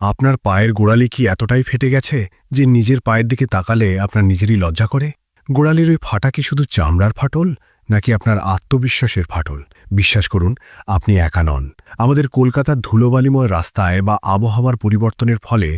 আপনার পায়ের গোড়ালি কি এতটাই ফেটে গেছে যে নিজের পায়ের দিকে তাকালে আপনার নিজেরই লজ্জা করে? গোড়ালির ওই ফাটা কি শুধু চামড়ার ফাটল, নাকি আপনার আত্মবিশ্বাসের ফাটল? বিশ্বাস করুন, আপনি একা নন। আমাদের কলকাতার ধুলোবালিময় রাস্তায় বা আবহাওয়ার পরিবর্তনের ফলে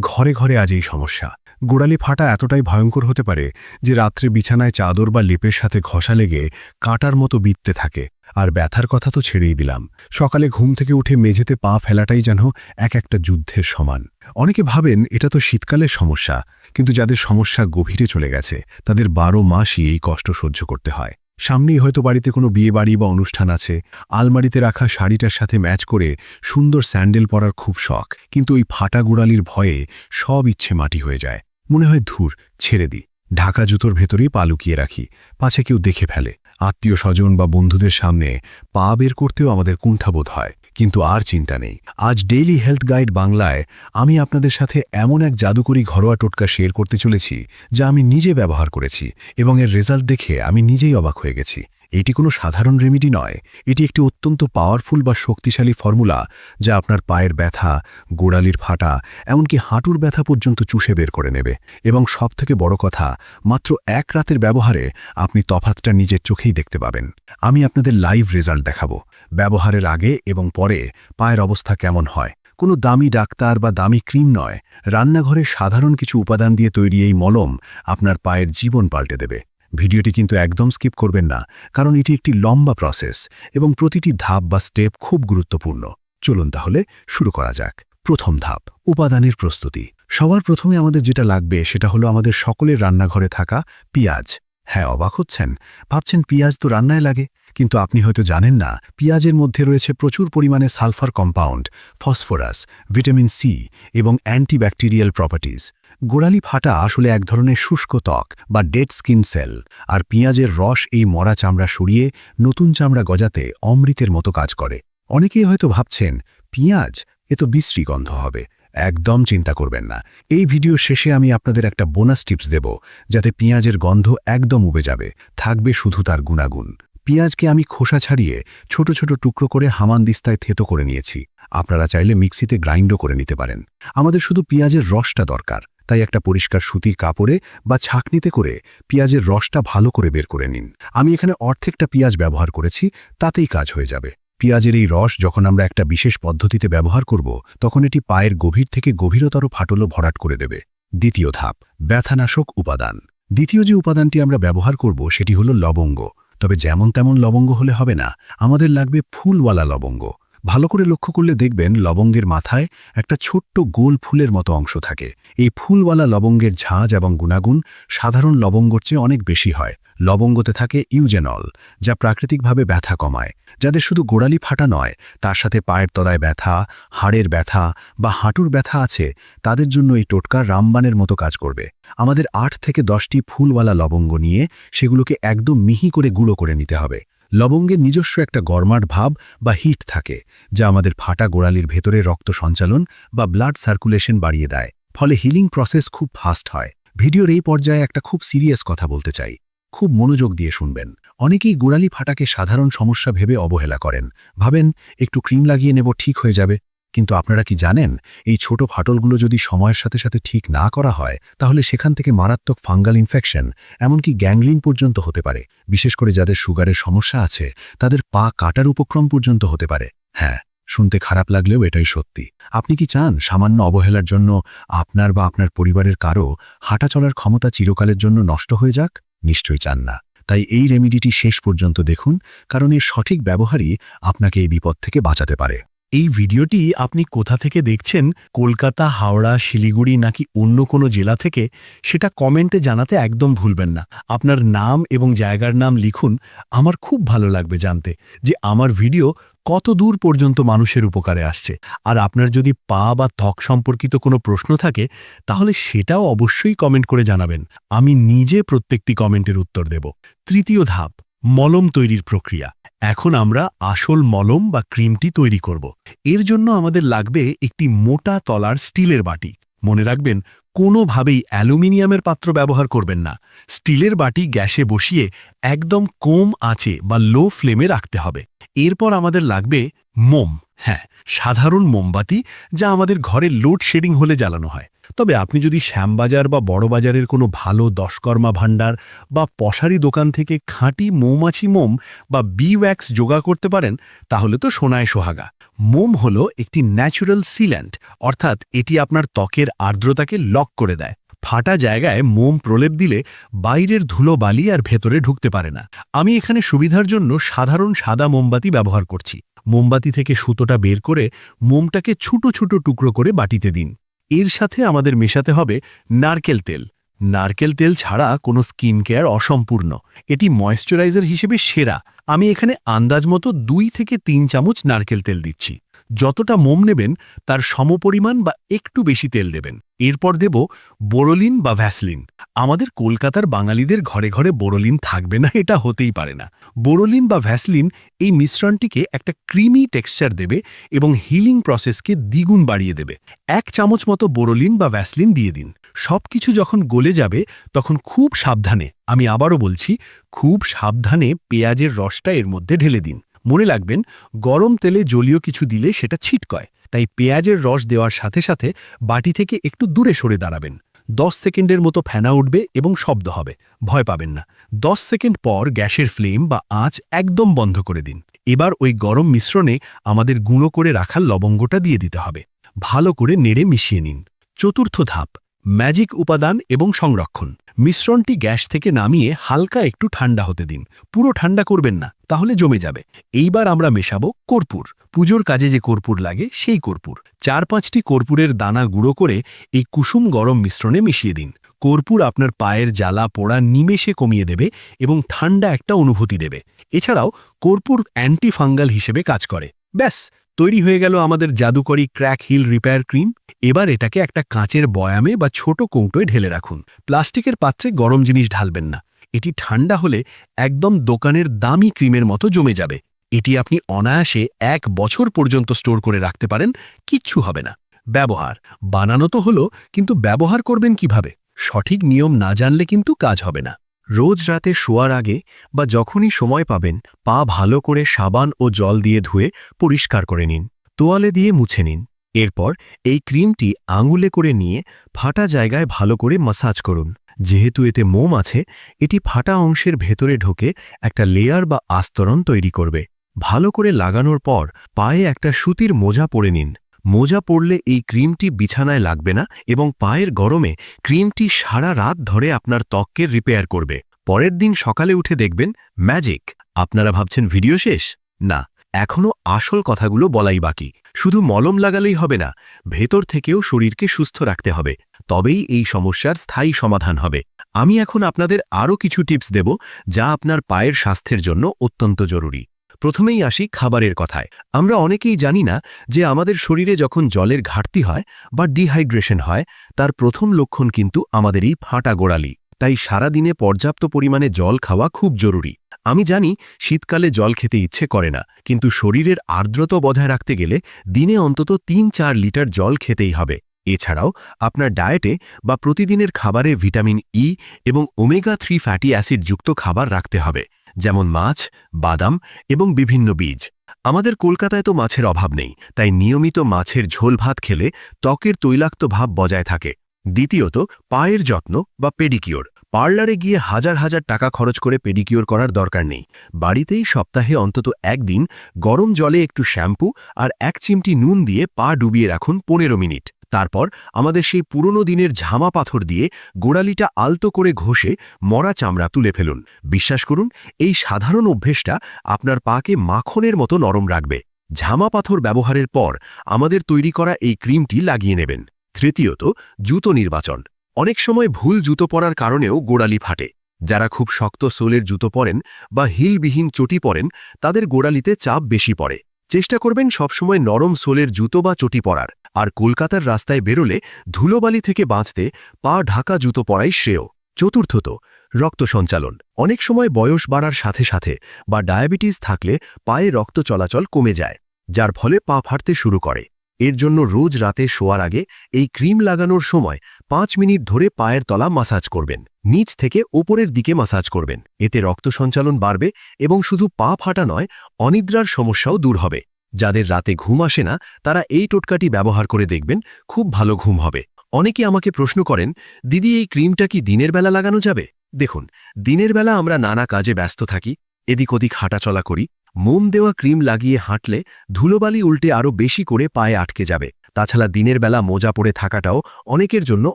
ঘরে ঘরে আজ এই সমস্যা। গোড়ালি ফাটা এতটাই ভয়ঙ্কর হতে পারে যে রাত্রে বিছানায় চাদর বা লেপের সাথে ঘষা লেগে কাটার মতো বিততে থাকে। আর ব্যথার কথা তো ছেড়েই দিলাম। সকালে ঘুম থেকে উঠে মেঝেতে পা ফেলাটাই যেন এক একটা যুদ্ধের সমান। অনেকে ভাবেন এটা তো শীতকালের সমস্যা, কিন্তু যাদের সমস্যা গভীরে চলে গেছে, তাদের বারো মাসই এই কষ্ট সহ্য করতে হয়। সামনেই হয়তো বাড়িতে কোনো বিয়ে বাড়ি বা অনুষ্ঠান আছে, আলমারিতে রাখা শাড়িটার সাথে ম্যাচ করে সুন্দর স্যান্ডেল পরার খুব শখ, কিন্তু ওই ফাটা গোড়ালির ভয়ে সব ইচ্ছে মাটি হয়ে যায়। মনে হয়, ধুর, ছেড়ে দিই ঢাকা জুতোর ভেতরেই পা লুকিয়ে রাখি, পাছে কেউ দেখে ফেলে। আত্মীয় স্বজন বা বন্ধুদের সামনে পা বের করতেও আমাদের কুণ্ঠাবোধ হয়। কিন্তু আর চিন্তা নেই। আজ ডেইলি হেলথ গাইড বাংলায় আমি আপনাদের সাথে এমন এক জাদুকরী ঘরোয়া টোটকা শেয়ার করতে চলেছি, যা আমি নিজে ব্যবহার করেছি এবং এর রেজাল্ট দেখে আমি নিজেই অবাক হয়ে গেছি। এটি কোনো সাধারণ রেমিডি নয়। এটি একটি অত্যন্ত পাওয়ারফুল বা শক্তিশালী ফর্মুলা যা আপনার পায়ের ব্যথা, গোড়ালির ফাটা, এমনকি হাঁটুর ব্যথা পর্যন্ত চুষে বের করে নেবে। এবং সবথেকে বড় কথা, মাত্র এক রাতের ব্যবহারে আপনি তফাতটা নিজের চোখেই দেখতে পাবেন। আমি আপনাদের লাইভ রেজাল্ট দেখাবো, ব্যবহারের আগে এবং পরে পায়ের অবস্থা কেমন হয়। কোনো দামি ডাক্তার বা দামি ক্রিম নয় রান্নাঘরের সাধারণ কিছু উপাদান দিয়ে তৈরি এই মলম আপনার পায়ের জীবন পাল্টে দেবে। ভিডিওটি কিন্তু একদম স্কিপ করবেন না, কারণ এটি একটি লম্বা প্রসেস এবং প্রতিটি ধাপ বা স্টেপ খুব গুরুত্বপূর্ণ। চলুন তাহলে শুরু করা যাক। প্রথম ধাপ, উপাদানের প্রস্তুতি। সবার প্রথমে আমাদের যেটা লাগবে সেটা হলো আমাদের সকলের রান্নাঘরে থাকা পিঁয়াজ। হ্যাঁ অবাক হচ্ছেন। ভাবছেন পিঁয়াজ তো রান্নায় লাগে। কিন্তু আপনি হয়তো জানেন না, পিঁয়াজের মধ্যে রয়েছে প্রচুর পরিমাণে sulphur compound, phosphorus, vitamin C এবং অ্যান্টিব্যাকটেরিয়াল প্রপার্টিজ গোড়ালি ফাটা আসলে এক ধরনের শুষ্ক ত্বক বা ডেড স্কিন সেল। আর পেঁয়াজের রস এই মরা চামড়া সরিয়ে নতুন চামড়া গজাতে অমৃতের মতো কাজ করে। অনেকেই হয়তো ভাবছেন, পেঁয়াজ? এ তো বিশ্রী গন্ধ হবে। একদম চিন্তা করবেন না। এই ভিডিও শেষে আমি আপনাদের একটা বোনাস টিপস দেব, যাতে পেঁয়াজের গন্ধ একদম উবে যাবে, থাকবে শুধু তার গুণাগুণ। পেঁয়াজকে আমি খোসা ছাড়িয়ে ছোট ছোট টুকরো করে হামানদিস্তায় থেতো করে নিয়েছি। আপনারা চাইলে মিক্সিতে গ্রাইন্ডও করে নিতে পারেন। আমাদের শুধু পেঁয়াজের রসটা দরকার, তাই একটা পরিষ্কার সুতির কাপড়ে বা ছাকনিতে করে পেঁয়াজের রসটা ভালো করে বের করে নিন। আমি এখানে অর্ধেকটা পেঁয়াজ ব্যবহার করেছি, তাতেই কাজ হয়ে যাবে। পেঁয়াজের এই রস যখন আমরা একটা বিশেষ পদ্ধতিতে ব্যবহার করব, তখন এটি পায়ের গভীর থেকে গভীরতর ফাটলও ভরাট করে দেবে। দ্বিতীয় ধাপ, ব্যথানাশক উপাদান। দ্বিতীয় যে উপাদানটি আমরা ব্যবহার করব, সেটি হলো লবঙ্গ। তবে যেমন তেমন লবঙ্গ হলে হবে না, আমাদের লাগবে ফুলওয়ালা লবঙ্গ। ভালো করে লক্ষ্য করলে দেখবেন লবঙ্গের মাথায় একটা ছোট্ট গোল ফুলের মতো অংশ থাকে। এই ফুলওয়ালা লবঙ্গের ঝাঁজ এবং গুণাগুণ সাধারণ লবঙ্গর চেয়ে অনেক বেশি হয়। লবঙ্গতে থাকে ইউজেনল, যা প্রাকৃতিকভাবে ব্যথা কমায়, যাদের শুধু গোড়ালি ফাটা নয়, তার সাথে পায়ের তলায় ব্যথা, হাড়ের ব্যথা বা হাঁটুর ব্যথা আছে, তাদের জন্য এই টোটকা রামবানের মতো কাজ করবে। আমাদের আট থেকে দশটি ফুলওয়ালা লবঙ্গ নিয়ে সেগুলোকে একদম মিহি করে গুঁড়ো করে নিতে হবে। লবঙ্গের নিজস্ব একটা গরমাট ভাব বা হিট থাকে, যা আমাদের ফাটা গোড়ালির ভেতরে রক্ত সঞ্চালন বা ব্লাড সার্কুলেশন বাড়িয়ে দেয়, ফলে হিলিং প্রসেস খুব ফাস্ট হয়। ভিডিওর এই পর্যায়ে একটা খুব সিরিয়াস কথা বলতে চাই। খুব মনোযোগ দিয়ে শুনবেন। অনেকেই গোড়ালি ফাটাকে সাধারণ সমস্যা ভেবে অবহেলা করেন। ভাবেন, একটু ক্রিম লাগিয়ে নেব, ঠিক হয়ে যাবে। কিন্তু আপনারা কি জানেন, এই ছোট ফাটলগুলো যদি সময়ের সাথে সাথে ঠিক না করা হয়, তাহলে সেখান থেকে মারাত্মক ফাঙ্গাল ইনফেকশন, এমনকি গ্যাংলিন পর্যন্ত হতে পারে। বিশেষ করে যাদের সুগারের সমস্যা আছে, তাদের পা কাটার উপক্রম পর্যন্ত হতে পারে। হ্যাঁ শুনতে খারাপ লাগলেও এটাই সত্যি। আপনি কি চান সামান্য অবহেলার জন্য আপনার বা আপনার পরিবারের কারও হাঁটা চলার ক্ষমতা চিরকালের জন্য নষ্ট হয়ে যাক? নিশ্চয়ই চান না। তাই এই রেমিডিটি শেষ পর্যন্ত দেখুন, কারণ এর সঠিক ব্যবহারই আপনাকে এই বিপদ থেকে বাঁচাতে পারে। এই ভিডিওটি আপনি কোথা থেকে দেখছেন? কলকাতা, হাওড়া, শিলিগুড়ি নাকি অন্য কোনো জেলা থেকে? সেটা কমেন্টে জানাতে একদম ভুলবেন না। আপনার নাম এবং জায়গার নাম লিখুন। আমার খুব ভালো লাগবে জানতে যে আমার ভিডিও কত দূর পর্যন্ত মানুষের উপকারে আসছে? আর আপনার যদি পা বা ত্বক সম্পর্কিত কোনো প্রশ্ন থাকে, তাহলে সেটাও অবশ্যই কমেন্ট করে জানাবেন। আমি নিজে প্রত্যেকটি কমেন্টের উত্তর দেব। তৃতীয় ধাপ, মলম তৈরির প্রক্রিয়া। এখন আমরা আসল মলম বা ক্রিমটি তৈরি করব। এর জন্য আমাদের লাগবে একটি মোটা তলার স্টিলের বাটি। মনে রাখবেন, কোনোভাবেই অ্যালুমিনিয়ামের পাত্র ব্যবহার করবেন না। স্টিলের বাটি গ্যাসে বসিয়ে একদম কম আঁচে বা লো ফ্লেমে রাখতে হবে। এরপর আমাদের লাগবে মোম। হ্যাঁ সাধারণ মোমবাতি যা আমাদের ঘরে লোডশেডিং হলে জ্বালানো হয়। তবে আপনি যদি শ্যামবাজার বা বড়বাজারের কোনো ভালো দশকর্মা ভাণ্ডার বা পশারি দোকান থেকে খাঁটি মৌমাছি মোম বা বি ওয়্যাক্স জোগাড় করতে পারেন, তাহলে তো সোনায় সোহাগা। মোম হল একটি ন্যাচুরাল সিল্যান্ট, অর্থাৎ এটি আপনার ত্বকের আর্দ্রতাকে লক করে দেয়। ফাটা জায়গায় মোম প্রলেপ দিলে বাইরের ধুলো বালি আর ভেতরে ঢুকতে পারে না। আমি এখানে সুবিধার জন্য সাধারণ সাদা মোমবাতি ব্যবহার করছি। মোমবাতি থেকে সুতোটা বের করে মোমটাকে ছোট ছোট টুকরো করে বাটিতে দিন। এর সাথে আমাদের মেশাতে হবে নারকেল তেল। নারকেল তেল ছাড়া কোনো স্কিন কেয়ার অসম্পূর্ণ। এটি ময়েশ্চারাইজার হিসেবে সেরা। আমি এখানে আন্দাজ মতো দুই থেকে তিন চামচ নারকেল তেল দিচ্ছি। যতটা মোম নেবেন, তার সমপরিমাণ বা একটু বেশি তেল দেবেন। এরপর দেব বোরোলিন বা ভ্যাসলিন। আমাদের কলকাতার বাঙালিদের ঘরে ঘরে বোরোলিন থাকবে না, এটা হতেই পারে না। বোরোলিন বা ভ্যাসলিন এই মিশ্রণটিকে একটা ক্রিমি টেক্সচার দেবে এবং হিলিং প্রসেসকে দ্বিগুণ বাড়িয়ে দেবে। এক চামচ মতো বোরোলিন বা ভ্যাসলিন দিয়ে দিন। সব কিছু যখন গলে যাবে, তখন খুব সাবধানে, আমি আবারও বলছি, খুব সাবধানে পেঁয়াজের রসটা এর মধ্যে ঢেলে দিন। মনে রাখবেন, গরম তেলে জলীয় কিছু দিলে সেটা ছিটকয়, তাই পেঁয়াজের রস দেওয়ার সাথে সাথে বাটি থেকে একটু দূরে সরে দাঁড়াবেন। দশ সেকেন্ডের মতো ফেনা উঠবে এবং শব্দ হবে, ভয় পাবেন না। দশ সেকেন্ড পর গ্যাসের ফ্লেম বা আঁচ একদম বন্ধ করে দিন। এবার ওই গরম মিশ্রণে আমাদের গুঁড়ো করে রাখা লবঙ্গটা দিয়ে দিতে হবে। ভালো করে নেড়ে মিশিয়ে নিন। চতুর্থ ধাপ ম্যাজিক উপাদান এবং সংরক্ষণ। মিশ্রণটি গ্যাস থেকে নামিয়ে হালকা একটু ঠান্ডা হতে দিন। পুরো ঠান্ডা করবেন না, তাহলে জমে যাবে। এইবার আমরা মেশাবো কর্পূর। পুজোর কাজে যে কর্পূর লাগে, সেই কর্পূর। চার পাঁচটি কর্পূরের দানা গুঁড়ো করে এই কুসুম গরম মিশ্রণে মিশিয়ে দিন। কর্পূর আপনার পায়ের জ্বালা পোড়া নিমেষে কমিয়ে দেবে এবং ঠান্ডা একটা অনুভূতি দেবে। এছাড়াও কর্পূর অ্যান্টি ফাঙ্গাল হিসেবে কাজ করে। ব্যাস তৈরি হয়ে গেল আমাদের জাদুকরি ক্র্যাক হিল রিপেয়ার ক্রিম। এবার এটাকে একটা কাঁচের বয়ামে বা ছোট কৌটোয় ঢেলে রাখুন। প্লাস্টিকের পাত্রে গরম জিনিস ঢালবেন না। এটি ঠান্ডা হলে একদম দোকানের দামি ক্রিমের মতো জমে যাবে। এটি আপনি অনায়াসে এক বছর পর্যন্ত স্টোর করে রাখতে পারেন, কিচ্ছু হবে না। ব্যবহার। বানানো তো হলো, কিন্তু ব্যবহার করবেন কীভাবে? সঠিক নিয়ম না জানলে কিন্তু কাজ হবে না। রোজ রাতে শোয়ার আগে বা যখনই সময় পাবেন, পা ভালো করে সাবান ও জল দিয়ে ধুয়ে পরিষ্কার করে নিন। তোয়ালে দিয়ে মুছে নিন। এরপর এই ক্রিমটি আঙুলে করে নিয়ে ফাটা জায়গায় ভালো করে মাসাজ করুন। যেহেতু এতে মোম আছে, এটি ফাটা অংশের ভেতরে ঢোকে একটা লেয়ার বা আস্তরণ তৈরি করবে। ভালো করে লাগানোর পর পায়ে একটা সুতির মোজা পরে নিন। মোজা পড়লে এই ক্রিমটি বিছানায় লাগবে না এবং পায়ের গরমে ক্রিমটি সারা রাত ধরে আপনার ত্বককে রিপেয়ার করবে। পরের দিন সকালে উঠে দেখবেন ম্যাজিক। আপনারা ভাবছেন ভিডিও শেষ? না এখনও আসল কথাগুলো বলাই বাকি। শুধু মলম লাগালেই হবে না, ভেতর থেকেও শরীরকে সুস্থ রাখতে হবে। তবেই এই সমস্যার স্থায়ী সমাধান হবে। আমি এখন আপনাদের আরও কিছু টিপস দেব যা আপনার পায়ের স্বাস্থ্যের জন্য অত্যন্ত জরুরি। প্রথমেই আসি খাবারের কথায়। আমরা অনেকেই জানি না যে আমাদের শরীরে যখন জলের ঘাটতি হয় বা ডিহাইড্রেশন হয়, তার প্রথম লক্ষণ কিন্তু আমাদের এই ফাঁটা গোড়ালি। তাই সারাদিনে পর্যাপ্ত পরিমাণে জল খাওয়া খুব জরুরি। আমি জানি শীতকালে জল খেতে ইচ্ছে করে না, কিন্তু শরীরের আর্দ্রতা বজায় রাখতে গেলে দিনে অন্তত তিন চার লিটার জল খেতেই হবে। এছাড়াও আপনার ডায়েটে বা প্রতিদিনের খাবারে ভিটামিন ই এবং ওমেগা থ্রি ফ্যাটি অ্যাসিড যুক্ত খাবার রাখতে হবে। যেমন মাছ, বাদাম এবং বিভিন্ন বীজ। আমাদের কলকাতায় তো মাছের অভাব নেই, তাই নিয়মিত মাছের ঝোল ভাত খেলে ত্বকের তৈলাক্ত ভাব বজায় থাকে। দ্বিতীয়ত, পায়ের যত্ন বা পেডিকিওর। পার্লারে গিয়ে হাজার হাজার টাকা খরচ করে পেডিকিওর করার দরকার নেই। বাড়িতেই সপ্তাহে অন্তত একদিন গরম জলে একটু শ্যাম্পু আর এক চিমটি নুন দিয়ে পা ডুবিয়ে রাখুন পনেরো মিনিট। তারপর আমাদের সেই পুরনো দিনের ঝামা পাথর দিয়ে গোড়ালিটা আলতো করে ঘষে মরা চামড়া তুলে ফেলুন। বিশ্বাস করুন, এই সাধারণ অভ্যেসটা আপনার পাকে মাখনের মতো নরম রাখবে। ঝামা পাথর ব্যবহারের পর আমাদের তৈরি করা এই ক্রিমটি লাগিয়ে নেবেন। তৃতীয়ত, জুতো নির্বাচন। অনেক সময় ভুল জুতো পরার কারণেও গোড়ালি ফাটে। যারা খুব শক্ত সোলের জুতো পরেন বা হিলবিহীন চটি পরেন, তাদের গোড়ালিতে চাপ বেশি পড়ে। চেষ্টা করবেন সবসময় নরম সোলের জুতো বা চটি পরার, আর কলকাতার রাস্তায় বেরোলে ধুলোবালি থেকে বাঁচতে পা ঢাকা জুতো পরাই শ্রেয়। চতুর্থত, রক্ত সঞ্চালন। অনেক সময় বয়স বাড়ার সাথে সাথে বা ডায়াবেটিস থাকলে পায়ে রক্ত চলাচল কমে যায়, যার ফলে পা ফাটতে শুরু করে। এর জন্য রোজ রাতে শোয়ার আগে এই ক্রিম লাগানোর সময় পাঁচ মিনিট ধরে পায়ের তলা মাসাজ করবেন। নিচ থেকে ওপরের দিকে মাসাজ করবেন। এতে রক্ত সঞ্চালন বাড়বে এবং শুধু পা ফাটা নয়, অনিদ্রার সমস্যাও দূর হবে। যাদের রাতে ঘুম আসে না, তারা এই টোটকাটি ব্যবহার করে দেখবেন, খুব ভালো ঘুম হবে। অনেকে আমাকে প্রশ্ন করেন, দিদি, এই ক্রিমটা কি দিনের বেলা লাগানো যাবে? দেখুন, দিনের বেলা আমরা নানা কাজে ব্যস্ত থাকি, এদিক ওদিক হাঁটাচলা করি মোম দেওয়া ক্রিম লাগিয়ে হাঁটলে ধুলোবালি উল্টে আরও বেশি করে পায়ে আটকে যাবে। তাছাড়া দিনের বেলা মোজা পড়ে থাকাটাও অনেকের জন্য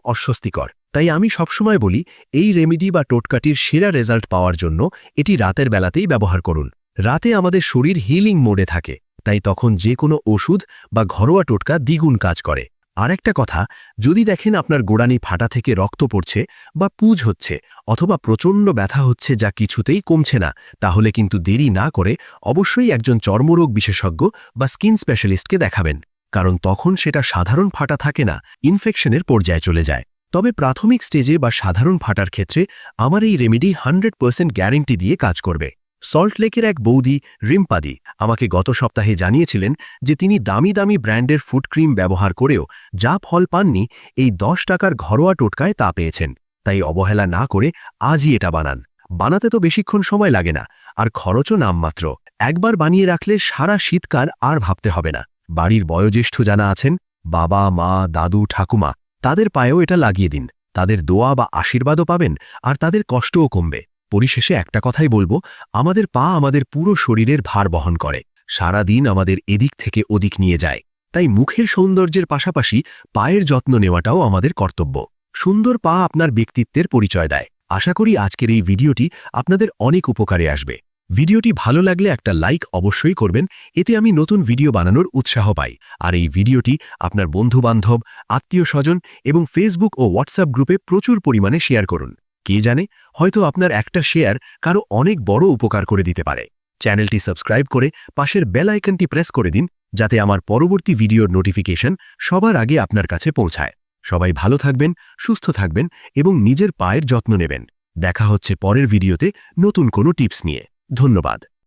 অস্বস্তিকর। তাই আমি সবসময় বলি, এই রেমিডি বা টোটকাটির সেরা রেজাল্ট পাওয়ার জন্য এটি রাতের বেলাতেই ব্যবহার করুন। রাতে আমাদের শরীর হিলিং মোডে থাকে, তাই তখন যে কোনো ওষুধ বা ঘরোয়া টোটকা দ্বিগুণ কাজ করে। আরেকটা কথা, যদি দেখেন আপনার গোড়ানি ফাটা থেকে রক্ত পড়ছে বা পুজ হচ্ছে অথবা প্রচণ্ড ব্যথা হচ্ছে যা কিছুতেই কমছে না, তাহলে কিন্তু দেরি না করে অবশ্যই একজন চর্মরোগ বিশেষজ্ঞ বা স্কিন স্পেশালিস্টকে দেখাবেন, কারণ তখন সেটা সাধারণ ফাটা থাকে না, ইনফেকশনের পর্যায়ে চলে যায়। তবে প্রাথমিক স্টেজে বা সাধারণ ফাটার ক্ষেত্রে আমার এই রেমেডি হান্ড্রেড পার্সেন্ট গ্যারেন্টি দিয়ে কাজ করবে। সল্ট লেকের এক বৌদি, রিম্পাদি, আমাকে গত সপ্তাহে জানিয়েছিলেন যে তিনি দামি দামি ব্র্যান্ডের ফুড ক্রিম ব্যবহার করেও যা ফল পাননি, এই দশ টাকার ঘরোয়া টোটকায় তা পেয়েছেন। তাই অবহেলা না করে আজই এটা বানান। বানাতে তো বেশিক্ষণ সময় লাগে না, আর খরচও নামমাত্র। একবার বানিয়ে রাখলে সারা শীতকাল আর ভাবতে হবে না। বাড়ির বয়োজ্যেষ্ঠ জানা আছেন, বাবা, মা, দাদু, ঠাকুমা, তাদের পায়েও এটা লাগিয়ে দিন। তাদের দোয়া বা আশীর্বাদও পাবেন, আর তাদের কষ্টও কমবে। পরিশেষে একটা কথাই বলব, আমাদের পা আমাদের পুরো শরীরের ভার বহন করে, সারা দিন আমাদের এদিক থেকে ওদিক নিয়ে যায়। তাই মুখের সৌন্দর্যের পাশাপাশি পায়ের যত্ন নেওয়াটাও আমাদের কর্তব্য। সুন্দর পা আপনার ব্যক্তিত্বের পরিচয় দেয়। আশা করি আজকের এই ভিডিওটি আপনাদের অনেক উপকারে আসবে। ভিডিওটি ভালো লাগলে একটা লাইক অবশ্যই করবেন, এতে আমি নতুন ভিডিও বানানোর উৎসাহ পাই। আর এই ভিডিওটি আপনার বন্ধুবান্ধব, আত্মীয় স্বজন এবং ফেসবুক ও হোয়াটসঅ্যাপ গ্রুপে প্রচুর পরিমাণে শেয়ার করুন। কে জানে, হয়তো আপনার একটা শেয়ার কারও অনেক বড় উপকার করে দিতে পারে। চ্যানেলটি সাবস্ক্রাইব করে পাশের বেল আইকনটি প্রেস করে দিন, যাতে আমার পরবর্তী ভিডিওর নোটিফিকেশন সবার আগে আপনার কাছে পৌঁছায়। সবাই ভালো থাকবেন, সুস্থ থাকবেন এবং নিজের পায়ের যত্ন নেবেন। দেখা হচ্ছে পরের ভিডিওতে নতুন কোনো টিপস নিয়ে। ধন্যবাদ।